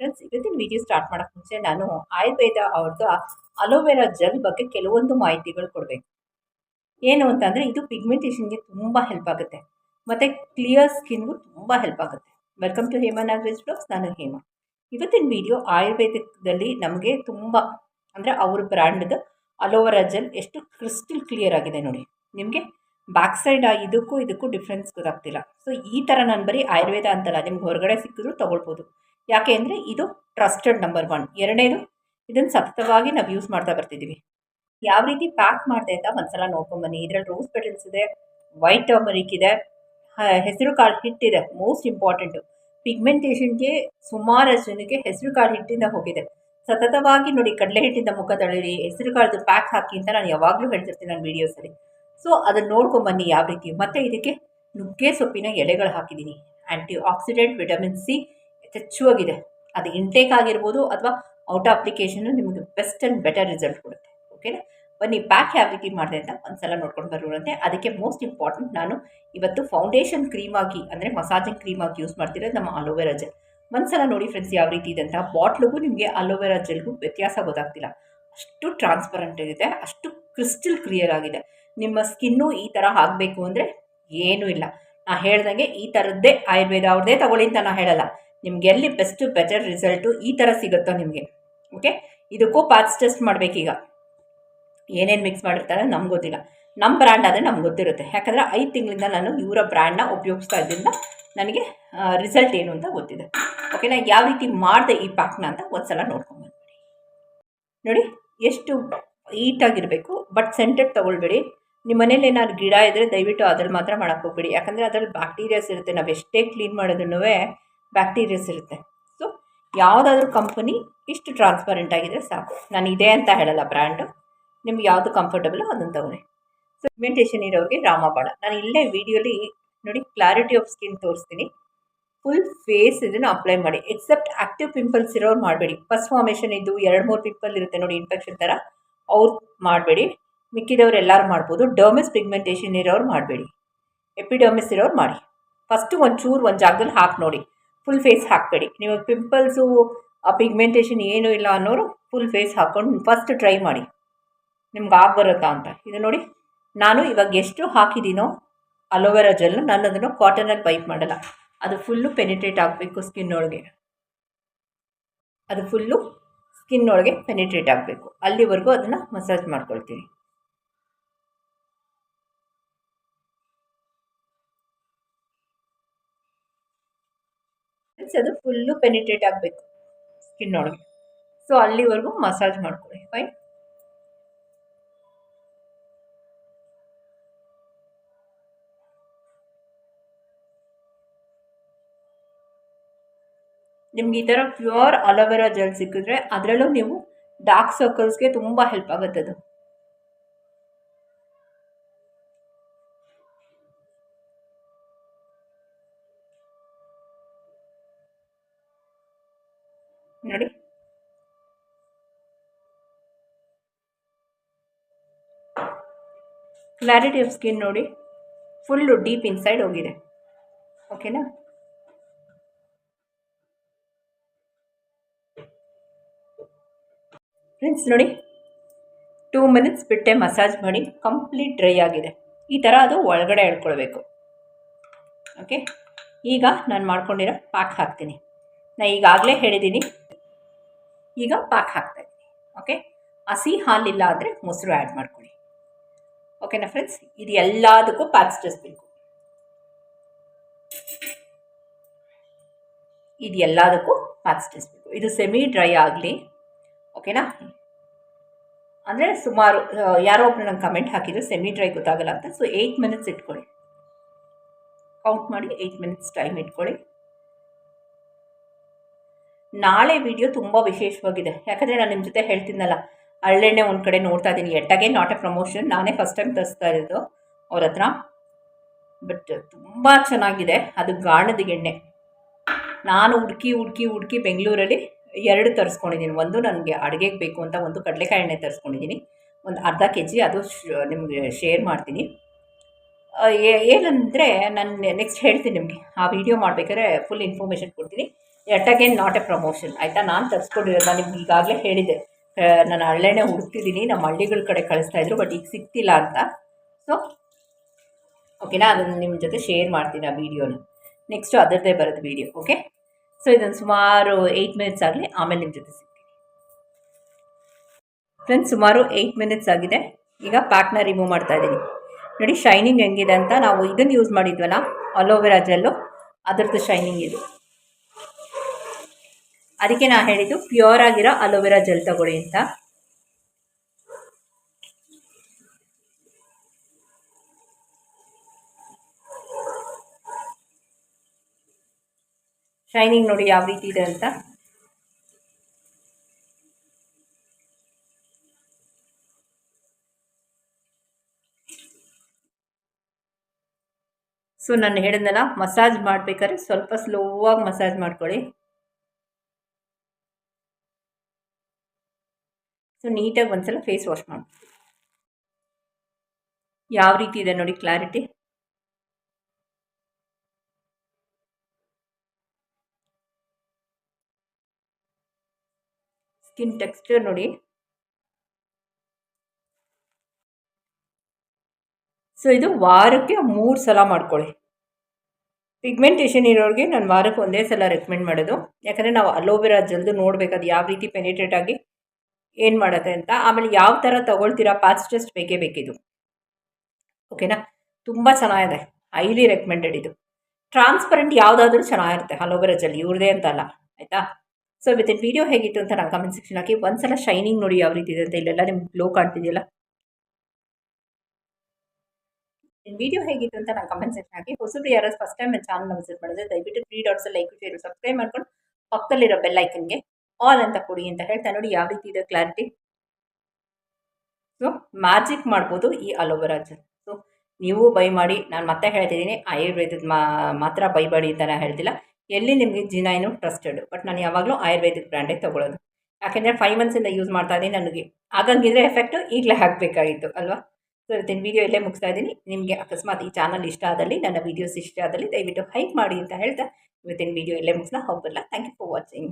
Friends ಇವತ್ತಿನ video start ಮಾಡೋಕ್ಕೆ ಮುಂಚೆ ನಾನು ಆಯುರ್ವೇದ ಅವ್ರದ್ದು ಅಲೋವೆರಾ ಜೆಲ್ ಬಗ್ಗೆ ಕೆಲವೊಂದು ಮಾಹಿತಿಗಳು ಕೊಡಬೇಕು. ಏನು ಅಂತಂದರೆ ಇದು ಪಿಗ್ಮೆಂಟೇಷನ್ಗೆ ತುಂಬ ಹೆಲ್ಪ್ ಆಗುತ್ತೆ. ಮತ್ತು ಕ್ಲಿಯರ್ ಸ್ಕಿನ್ಗೂ ತುಂಬ ಹೆಲ್ಪ್ ಆಗುತ್ತೆ. Welcome to Hema Nagaraj blogs ನಾನು ಹೇಮಾ. ಇವತ್ತಿನ ವಿಡಿಯೋ ಆಯುರ್ವೇದದಲ್ಲಿ ನಮಗೆ ತುಂಬ, ಅಂದರೆ ಅವ್ರ ಬ್ರ್ಯಾಂಡ್ದು ಅಲೋವೆರಾ ಜೆಲ್ ಎಷ್ಟು ಕ್ರಿಸ್ಟಲ್ ಕ್ಲಿಯರ್ ಆಗಿದೆ ನೋಡಿ. ನಿಮಗೆ ಬ್ಯಾಕ್ ಸೈಡ್ ಇದಕ್ಕೂ ಇದಕ್ಕೂ ಡಿಫ್ರೆನ್ಸ್ ಗೊತ್ತಾಗ್ತಿಲ್ಲ. ಸೊ ಈ ಥರ ನಾನು ಬರೀ ಆಯುರ್ವೇದ ಅಂತಲ್ಲ. ನಿಮ್ಗೆ ಹೊರಗಡೆ ಸಿಕ್ಕಿದ್ರು ತೊಗೊಳ್ಬೋದು. ಯಾಕೆ ಅಂದರೆ ಇದು ಟ್ರಸ್ಟೆಡ್ ನಂಬರ್ ಒನ್ ಎರಡನೇದು, ಇದನ್ನು ಸತತವಾಗಿ ನಾವು ಯೂಸ್ ಮಾಡ್ತಾ ಬರ್ತಿದ್ದೀವಿ ಯಾವ ರೀತಿ ಪ್ಯಾಕ್ ಮಾಡಿದೆ ಅಂತ ಒಂದ್ಸಲ ನೋಡ್ಕೊಂಬನ್ನಿ ಇದರಲ್ಲಿ ರೋಸ್ ಪೆಟಲ್ಸ್ ಇದೆ ವೈಟ್ ಟರ್ಮರಿಕ್ ಇದೆ ಹೆಸರು ಕಾಳು ಹಿಟ್ಟಿದೆ ಮೋಸ್ಟ್ ಇಂಪಾರ್ಟೆಂಟು ಪಿಗ್ಮೆಂಟೇಷನ್ಗೆ ಸುಮಾರು ಜನಕ್ಕೆ ಹೆಸರು ಕಾಳು ಹಿಟ್ಟಿಂದ ಹೋಗಿದೆ. ಸತತವಾಗಿ ನೋಡಿ ಕಡಲೆ ಹಿಟ್ಟಿಂದ ಮುಖ ತಳಿರಿ ಹೆಸರು ಕಾಳ್ದು ಪ್ಯಾಕ್ ಹಾಕಿ ಅಂತ ನಾನು ಯಾವಾಗಲೂ ಹೇಳ್ತಿರ್ತೀನಿ ನನ್ನ ವೀಡಿಯೋಸಲ್ಲಿ ಸೊ ಅದನ್ನು ನೋಡ್ಕೊಂಬನ್ನಿ ಯಾವ ರೀತಿ. ಮತ್ತು ಇದಕ್ಕೆ ನುಗ್ಗೆ ಸೊಪ್ಪಿನ ಎಲೆಗಳು ಹಾಕಿದ್ದೀನಿ ಆ್ಯಂಟಿ ಆಕ್ಸಿಡೆಂಟ್ ವಿಟಮಿನ್ ಸಿ ಯಥೇಚ್ಛವಾಗಿದೆ ಅದು ಇಂಟೇಕ್ ಆಗಿರ್ಬೋದು ಅಥವಾ ಔಟ್ ಅಪ್ಲಿಕೇಶನು ನಿಮಗೆ ಬೆಸ್ಟ್ ಆ್ಯಂಡ್ ಬೆಟರ್ ರಿಸಲ್ಟ್ ಕೊಡುತ್ತೆ. ಓಕೆನಾ ಬನ್ನಿ ಪ್ಯಾಕ್ ಯಾವ ರೀತಿ ಮಾಡಿದೆ ಅಂತ ಒಂದ್ಸಲ ನೋಡ್ಕೊಂಡು ಬರೋರಂತೆ ಅದಕ್ಕೆ ಮೋಸ್ಟ್ ಇಂಪಾರ್ಟೆಂಟ್ ನಾನು ಇವತ್ತು ಫೌಂಡೇಶನ್ ಕ್ರೀಮ್ ಆಗಿ, ಅಂದರೆ ಮಸಾಜಿಂಗ್ ಕ್ರೀಮ್ ಆಗಿ ಯೂಸ್ ಮಾಡ್ತಿರೋದು ನಮ್ಮ ಅಲೋವೆರಾ ಜೆಲ್ ಒಂದ್ಸಲ ನೋಡಿ ಫ್ರೆಂಡ್ಸ್ ಯಾವ ರೀತಿ ಇದೆ ಅಂತ. ಬಾಟ್ಲಿಗೂ ನಿಮಗೆ ಅಲೋವೆರಾ ಜೆಲ್ಗೂ ವ್ಯತ್ಯಾಸ ಗೊತ್ತಾಗ್ತಿಲ್ಲ. ಅಷ್ಟು ಟ್ರಾನ್ಸ್ಪರೆಂಟ್ ಇದೆ ಅಷ್ಟು ಕ್ರಿಸ್ಟಲ್ ಕ್ಲಿಯರ್ ಆಗಿದೆ. ನಿಮ್ಮ ಸ್ಕಿನ್ನು ಈ ಥರ ಆಗಬೇಕು ಅಂದರೆ ಏನೂ ಇಲ್ಲ. ನಾ ಹೇಳ್ದಂಗೆ ಈ ಥರದ್ದೇ ಆಯುರ್ವೇದ ಅವ್ರದ್ದೇ ತಗೊಳ್ಳಿ ಅಂತ ನಾನು ಹೇಳಲ್ಲ. ನಿಮ್ಗೆ ಎಲ್ಲಿ ಬೆಸ್ಟ್ ಬೆಟರ್ ರಿಸಲ್ಟು ಈ ಥರ ಸಿಗುತ್ತೋ ನಿಮಗೆ. ಓಕೆ ಇದಕ್ಕೂ ಪಾತ್ಸ್ ಟೆಸ್ಟ್ ಮಾಡಬೇಕೀಗ. ಏನೇನು ಮಿಕ್ಸ್ ಮಾಡಿರ್ತಾರೆ ನಮ್ಗೆ ಗೊತ್ತಿಲ್ಲ. ನಮ್ಮ ಬ್ರ್ಯಾಂಡ್ ಆದರೆ ನಮ್ಗೆ ಗೊತ್ತಿರುತ್ತೆ. ಯಾಕಂದರೆ ಐದು ತಿಂಗಳಿಂದ ನಾನು ಇವರ ಬ್ರ್ಯಾಂಡ್ನ ಉಪಯೋಗಿಸ್ತಾ ಇದ್ರಿಂದ ನನಗೆ ರಿಸಲ್ಟ್ ಏನು ಅಂತ ಗೊತ್ತಿದೆ. ಓಕೆನಾ ಯಾವ ರೀತಿ ಮಾಡಿದೆ ಈ ಪ್ಯಾಕ್ನ ಅಂತ ಒಂದ್ಸಲ ನೋಡ್ಕೊಂಬಂದ್ಬಿಡಿ ನೋಡಿ, ಎಷ್ಟು ಈಟಾಗಿರಬೇಕು ಬಟ್ ಸೆಂಟೆಡ್ ತೊಗೊಳ್ಬೇಡಿ. ನಿಮ್ಮ ಮನೇಲಿ ಏನಾದ್ರು ಗಿಡ ಇದ್ದರೆ ದಯವಿಟ್ಟು ಅದ್ರಲ್ಲಿ ಮಾತ್ರ ಮಾಡೋಕ್ಕೆ ಹೋಗ್ಬೇಡಿ. ಯಾಕಂದರೆ ಅದ್ರಲ್ಲಿ ಬ್ಯಾಕ್ಟೀರಿಯಾಸ್ ಇರುತ್ತೆ. ನಾವು ಎಷ್ಟೇ ಕ್ಲೀನ್ ಮಾಡೋದನ್ನು ಬ್ಯಾಕ್ಟೀರಿಯಾಸ್ ಇರುತ್ತೆ. ಸೊ ಯಾವುದಾದ್ರೂ ಕಂಪನಿ ಇಷ್ಟು ಟ್ರಾನ್ಸ್ಪರೆಂಟ್ ಆಗಿದ್ರೆ ಸಾಕು. ನಾನು ಇದೆ ಅಂತ ಹೇಳಲ್ಲ ಬ್ರ್ಯಾಂಡು ನಿಮ್ಗೆ ಯಾವುದು ಕಂಫರ್ಟಬಲ್ ಅದನ್ನು ತಗೊಳ್ಳಿ. ಸೊ ಪಿಗ್ಮೆಂಟೇಷನ್ ಇರೋರಿಗೆ ರಾಮಬಾಣ ನಾನು ಇಲ್ಲೇ ವೀಡಿಯೋಲಿ ನೋಡಿ ಕ್ಲಾರಿಟಿ ಆಫ್ ಸ್ಕಿನ್ ತೋರಿಸ್ತೀನಿ. ಫುಲ್ ಫೇಸ್ ಇದನ್ನು ಅಪ್ಲೈ ಮಾಡಿ. ಎಕ್ಸೆಪ್ಟ್ ಆ್ಯಕ್ಟಿವ್ ಪಿಂಪಲ್ಸ್ ಇರೋರು ಮಾಡಬೇಡಿ. ಫಸ್ಟ್ ಫಾರ್ಮೇಷನ್ ಇದ್ದು ಎರಡು ಮೂರು ಪಿಂಪಲ್ ಇರುತ್ತೆ ನೋಡಿ ಇನ್ಫೆಕ್ಷನ್ ಥರ ಅವ್ರು ಮಾಡಬೇಡಿ. ಮಿಕ್ಕಿದವ್ರು ಎಲ್ಲರೂ ಮಾಡ್ಬೋದು. ಡರ್ಮಿಸ್ ಪಿಗ್ಮೆಂಟೇಷನ್ ಇರೋರು ಮಾಡಬೇಡಿ. ಎಪಿಡರ್ಮಿಸ್ ಇರೋರು ಮಾಡಿ. ಫಸ್ಟು ಒಂಚೂರು ಒಂದು ಜಾಗದಲ್ಲಿ ಹಾಕಿ ನೋಡಿ. ಫುಲ್ ಫೇಸ್ ಹಾಕಬೇಡಿ. ನೀವು ಪಿಂಪಲ್ಸು ಆ ಪಿಗ್ಮೆಂಟೇಷನ್ ಏನೂ ಇಲ್ಲ ಅನ್ನೋರು ಫುಲ್ ಫೇಸ್ ಹಾಕ್ಕೊಂಡು ಫಸ್ಟ್ ಟ್ರೈ ಮಾಡಿ. ನಿಮ್ಗೆ ಆಗಿ ಬರುತ್ತಾ ಅಂತ. ಇದು ನೋಡಿ, ನಾನು ಇವಾಗ ಎಷ್ಟು ಹಾಕಿದ್ದೀನೋ ಅಲೋವೆರಾ ಜೆಲ್ ನಾನು ಅದನ್ನು ಕಾಟನಲ್ಲಿ ಪೈಪ್ ಮಾಡಲ್ಲ. ಅದು ಫುಲ್ಲು ಪೆನಿಟ್ರೇಟ್ ಆಗಬೇಕು ಸ್ಕಿನ್ ಒಳಗೆ. ಅದು ಫುಲ್ಲು ಸ್ಕಿನ್ ಒಳಗೆ ಪೆನಿಟ್ರೇಟ್ ಆಗಬೇಕು. ಅಲ್ಲಿವರೆಗೂ ಅದನ್ನು ಮಸಾಜ್ ಮಾಡ್ಕೊಳ್ತೀನಿ. ಅದು ಫುಲ್ಲು ಪೆನಿಟ್ರೇಟ್ ಆಗಬೇಕು ಸ್ಕಿನ್ ಒಳಗೆ. ಸೊ ಅಲ್ಲಿವರೆಗೂ ಮಸಾಜ್ ಮಾಡ್ಕೊಳ್ಳಿ ಫೈನ್ ನಿಮ್ಗೆ ಈ ಥರ ಪ್ಯೂರ್ ಅಲೋವೆರಾ ಜೆಲ್ ಸಿಕ್ಕಿದ್ರೆ ಅದರಲ್ಲೂ ನೀವು ಡಾರ್ಕ್ ಸರ್ಕಲ್ಸ್ಗೆ ತುಂಬ ಹೆಲ್ಪ್ ಆಗುತ್ತೆ ಅದು ನೋಡಿ ಕ್ಲಾರಿಟಿ ಆಫ್ ಸ್ಕಿನ್ ನೋಡಿ ಫುಲ್ಲು ಡೀಪ್ ಇನ್ಸೈಡ್ ಹೋಗಿದೆ. ಓಕೆನಾ ಫ್ರೆಂಡ್ಸ್ ನೋಡಿ ಟೂ ಮಿನಿಟ್ಸ್ ಬಿಟ್ಟೆ ಮಸಾಜ್ ಮಾಡಿ ಕಂಪ್ಲೀಟ್ ಡ್ರೈ ಆಗಿದೆ. ಈ ಥರ ಅದು ಒಳಗಡೆ ಹೇಳ್ಕೊಳ್ಬೇಕು ಓಕೆ ಈಗ ನಾನು ಮಾಡ್ಕೊಂಡಿರೋ ಪ್ಯಾಕ್ ಹಾಕ್ತೀನಿ. ನಾನು ಈಗಾಗಲೇ ಹೇಳಿದ್ದೀನಿ ಈಗ ಪ್ಯಾಕ್ ಹಾಕ್ತಾಯಿದ್ದೀನಿ ಓಕೆ ಹಸಿ ಹಾಲಿಲ್ಲ ಆದರೆ ಮೊಸರು ಆ್ಯಡ್ ಮಾಡ್ಕೊಳ್ಳಿ. ಓಕೆನಾ ಫ್ರೆಂಡ್ಸ್ ಇದು ಎಲ್ಲದಕ್ಕೂ ಪ್ಯಾಕ್ ಸ್ಟಿಸ್ಬೇಕು ಇದು ಎಲ್ಲದಕ್ಕೂ ಪ್ಯಾಕ್ ಸ್ಟಿಸ್ಬೇಕು ಇದು ಸೆಮಿ ಡ್ರೈ ಆಗಲಿ ಓಕೆನಾ ಅಂದರೆ ಸುಮಾರು ಯಾರೋ ಒಬ್ರು ನಂಗೆ ಕಮೆಂಟ್ ಹಾಕಿದ್ರು ಸೆಮಿ ಡ್ರೈ ಗೊತ್ತಾಗಲ್ಲ ಅಂತ ಸೊ ಏಯ್ಟ್ ಮಿನಿಟ್ಸ್ ಇಟ್ಕೊಳ್ಳಿ ಕೌಂಟ್ ಮಾಡಿ ಏಯ್ಟ್ ಮಿನಿಟ್ಸ್ ಟೈಮ್ ಇಟ್ಕೊಳ್ಳಿ ನಾಳೆ ವಿಡಿಯೋ ತುಂಬ ವಿಶೇಷವಾಗಿದೆ ಯಾಕಂದರೆ ನಾನು ನಿಮ್ಮ ಜೊತೆ ಹೇಳ್ತೀನಲ್ಲ ಹಳ್ಳೆಣ್ಣೆ ಒಂದು ಕಡೆ ನೋಡ್ತಾ ಇದ್ದೀನಿ ಎಟ್ಟಾಗೆ ನಾಟ್ ಎ ಪ್ರಮೋಷನ್ ನಾನೇ ಫಸ್ಟ್ ಟೈಮ್ ತರಿಸ್ತಾ ಇರೋದು ಅವ್ರ ಹತ್ರ. ಬಟ್ ತುಂಬ ಚೆನ್ನಾಗಿದೆ. ಅದು ಗಾಣದ ಎಣ್ಣೆ. ನಾನು ಹುಡುಕಿ ಹುಡುಕಿ ಹುಡುಕಿ ಬೆಂಗಳೂರಲ್ಲಿ ಎರಡು ತರಿಸ್ಕೊಂಡಿದ್ದೀನಿ ಒಂದು ನನಗೆ ಅಡುಗೆಗೆ ಬೇಕು ಅಂತ ಒಂದು ಕಡಲೆಕಾಯಿ ಎಣ್ಣೆ ತರಿಸ್ಕೊಂಡಿದ್ದೀನಿ ಒಂದು ಅರ್ಧ ಕೆ ಜಿ ಅದು ನಿಮಗೆ ಶೇರ್ ಮಾಡ್ತೀನಿ. ಏನಂದರೆ ನಾನು ನೆಕ್ಸ್ಟ್ ಹೇಳ್ತೀನಿ ನಿಮಗೆ. ಆ ವಿಡಿಯೋ ಮಾಡಬೇಕಾದ್ರೆ ಫುಲ್ ಇನ್ಫಾರ್ಮೇಷನ್ ಕೊಡ್ತೀನಿ. ಎಟ್ ಅಗೇನ್ ನಾಟ್ ಎ ಪ್ರಮೋಷನ್ ಆಯಿತಾ? ನಾನು ತರಿಸ್ಕೊಂಡಿರೋದು ನಾನು ನಿಮ್ಗೆ ಈಗಾಗಲೇ ಹೇಳಿದ್ದೆ ಆ, ನಾನು ಹಳ್ಳೆಣ್ಣೆ ಹುಡುಕ್ತಿದ್ದೀನಿ, ನಮ್ಮ ಹಳ್ಳಿಗಳ ಕಡೆ ಕಳಿಸ್ತಾಯಿದ್ರು ಬಟ್ ಈಗ ಸಿಗ್ತಿಲ್ಲ ಅಂತ. ಸೊ ಓಕೆನಾ ಅದನ್ನು ನಿಮ್ಮ ಜೊತೆ ಶೇರ್ ಮಾಡ್ತೀನಿ ಆ ವೀಡಿಯೋನ ನೆಕ್ಸ್ಟು ಅದರದ್ದೇ ಬರೋದು ವೀಡಿಯೋ ಓಕೆ ಸೊ ಇದನ್ನು ಸುಮಾರು ಏಯ್ಟ್ ಮಿನಿಟ್ಸ್ ಆಗಲಿ, ಆಮೇಲೆ ನಿಮ್ಮ ಜೊತೆ ಸಿಗ್ತೀನಿ. ಫ್ರೆಂಡ್ಸ್ ಸುಮಾರು ಏಯ್ಟ್ ಮಿನಿಟ್ಸ್ ಆಗಿದೆ. ಈಗ ಪ್ಯಾಕ್ನ ರಿಮೂವ್ ಮಾಡ್ತಾ ಇದ್ದೀನಿ. ನೋಡಿ ಶೈನಿಂಗ್ ಹೆಂಗಿದೆ ಅಂತ ನಾವು ಇದನ್ನು ಯೂಸ್ ಮಾಡಿದ್ವಲ್ಲ ಅಲೋವೆರಾ ಜೆಲ್ಲು ಅದರದ್ದು ಶೈನಿಂಗ್ ಇದು. ಅದಕ್ಕೆ ನಾನು ಹೇಳಿದ್ದು ಪ್ಯೂರ್ ಆಗಿರೋ ಅಲೋವೆರಾ ಜೆಲ್ ತಗೊಳ್ಳಿ ಅಂತ. ಶೈನಿಂಗ್ ನೋಡಿ ಯಾವ ರೀತಿ ಇದೆ ಅಂತ. ಸೊ ನಾನು ಹೇಳಿದ್ನಲ್ಲ ಮಸಾಜ್ ಮಾಡಬೇಕಾದ್ರೆ ಸ್ವಲ್ಪ ಸ್ಲೋವಾಗಿ ಮಸಾಜ್ ಮಾಡ್ಕೊಳ್ಳಿ. ಸೊ ನೀಟಾಗಿ ಒಂದ್ಸಲ ಫೇಸ್ ವಾಶ್ ಮಾಡಿ ಯಾವ ರೀತಿ ಇದೆ ನೋಡಿ ಕ್ಲಾರಿಟಿ ಸ್ಕಿನ್ ಟೆಕ್ಸ್ಚರ್ ನೋಡಿ ಸೊ ಇದು ವಾರಕ್ಕೆ ಮೂರು ಸಲ ಮಾಡ್ಕೊಳ್ಳಿ ಪಿಗ್ಮೆಂಟೇಷನ್ ಇರೋರಿಗೆ ನಾನು ವಾರಕ್ಕೆ ಒಂದೇ ಸಲ ರೆಕಮೆಂಡ್ ಮಾಡೋದು ಯಾಕಂದರೆ ನಾವು ಅಲೋವೆರಾ ಜಲ್ದು ನೋಡಬೇಕು ಅದು ಯಾವ ರೀತಿ ಪೆನಿಟ್ರೇಟ್ ಆಗಿ ಏನು ಮಾಡುತ್ತೆ ಅಂತ. ಆಮೇಲೆ ಯಾವ ಥರ ತೊಗೊಳ್ತೀರಾ ಪಾಚ್ ಟೆಸ್ಟ್ ಬೇಕೇ ಬೇಕಿದು. ಓಕೆನಾ ತುಂಬ ಚೆನ್ನಾಗಿದೆ. ಹೈಲಿ ರೆಕಮೆಂಡೆಡ್ ಇದು. ಟ್ರಾನ್ಸ್ಪರೆಂಟ್ ಯಾವುದಾದ್ರೂ ಚೆನ್ನಾಗಿರುತ್ತೆ. ಅಲೋವೆರಾ ಜೆಲ್ ಇವ್ರದೇ ಅಂತಲ್ಲ ಆಯಿತಾ? ಸೊ ವಿತಿನ್ ವಿಡಿಯೋ ಹೇಗಿತ್ತು ಅಂತ ನಾನು ಕಮೆಂಟ್ ಸೆಕ್ಷನ್ ಹಾಕಿ. ಒಂದ್ಸಲ ಶೈನಿಂಗ್ ನೋಡಿ ಯಾವ ರೀತಿ ಇದೆ ಅಂತ ಇಲ್ಲೆಲ್ಲ ನಿಮ್ಗೆ ಗ್ಲೋ ಕಾಣ್ತಿದೆಯಲ್ಲ? ವಿಡಿಯೋ ಹೇಗಿತ್ತು ಅಂತ ನಾನು ಕಮೆಂಟ್ ಸೆಕ್ಷನ್ ಹಾಕಿ. ಹೊಸಬ್ರು ಯಾರು ಫಸ್ಟ್ ಟೈಮ್ ನನ್ನ ಚಾನಲ್ನ ವಿಸಿಟ್ ಮಾಡಿದ್ರೆ ದಯವಿಟ್ಟು three dots like share subscribe ಮಾಡ್ಕೊಂಡು ಪಕ್ಕದಲ್ಲಿರೋ ಬೆಲ್ ಐಕನ್ಗೆ ಆಲ್ ಅಂತ ಕೊಡಿ ಅಂತ ಹೇಳ್ತಾ ನೋಡಿ ಯಾವ ರೀತಿ ಇದೆ ಕ್ಲಾರಿಟಿ ಸೊ ಮ್ಯಾಜಿಕ್ ಮಾಡ್ಬೋದು ಈ ಅಲೋವೆರಾ ಜೆಲ್ ಸೊ ನೀವು ಬೈ ಮಾಡಿ, ನಾನು ಮತ್ತೆ ಹೇಳ್ತಿದ್ದೀನಿ ಆಯುರ್ವೇದದ ಮಾತ್ರ ಬೈ ಮಾಡಿ ಅಂತ ನಾನು ಹೇಳ್ತಿಲ್ಲ. ಎಲ್ಲಿ ನಿಮಗೆ ಜಿನೈನು ಟ್ರಸ್ಟೆಡ್ ಬಟ್ ನಾನು ಯಾವಾಗಲೂ ಆಯುರ್ವೇದಿಕ್ ಬ್ರ್ಯಾಂಡೇ ತೊಗೊಳ್ಳೋದು ಯಾಕೆಂದರೆ ಫೈವ್ ಮಂತ್ಸಿಂದ ಯೂಸ್ ಮಾಡ್ತಾ ಇದ್ದೀನಿ ನನಗೆ. ಹಾಗಂಗಿದ್ರೆ ಎಫೆಕ್ಟು ಈಗಲೇ ಹಾಕಬೇಕಾಗಿತ್ತು ಅಲ್ವಾ? ಸೊ ಇವತ್ತಿನ ವೀಡಿಯೋ ಇಲ್ಲೇ ಮುಗಿಸ್ತಾ ಇದ್ದೀನಿ. ನಿಮಗೆ ಅಕಸ್ಮಾತ್ ಈ ಚಾನಲ್ ಇಷ್ಟ ಆದಲ್ಲಿ, ನನ್ನ ವೀಡಿಯೋಸ್ ಇಷ್ಟ ಆದಲ್ಲಿ ದಯವಿಟ್ಟು ಹೈಕ್ ಮಾಡಿ ಅಂತ ಹೇಳ್ತಾ, ಇವತ್ತಿನ ವೀಡಿಯೋ ಇಲ್ಲೇ ಮುಗಿಸ್ತಾ ಹೋಗಲ್ಲ ಥ್ಯಾಂಕ್ ಯು ಫಾರ್ ವಾಚಿಂಗ್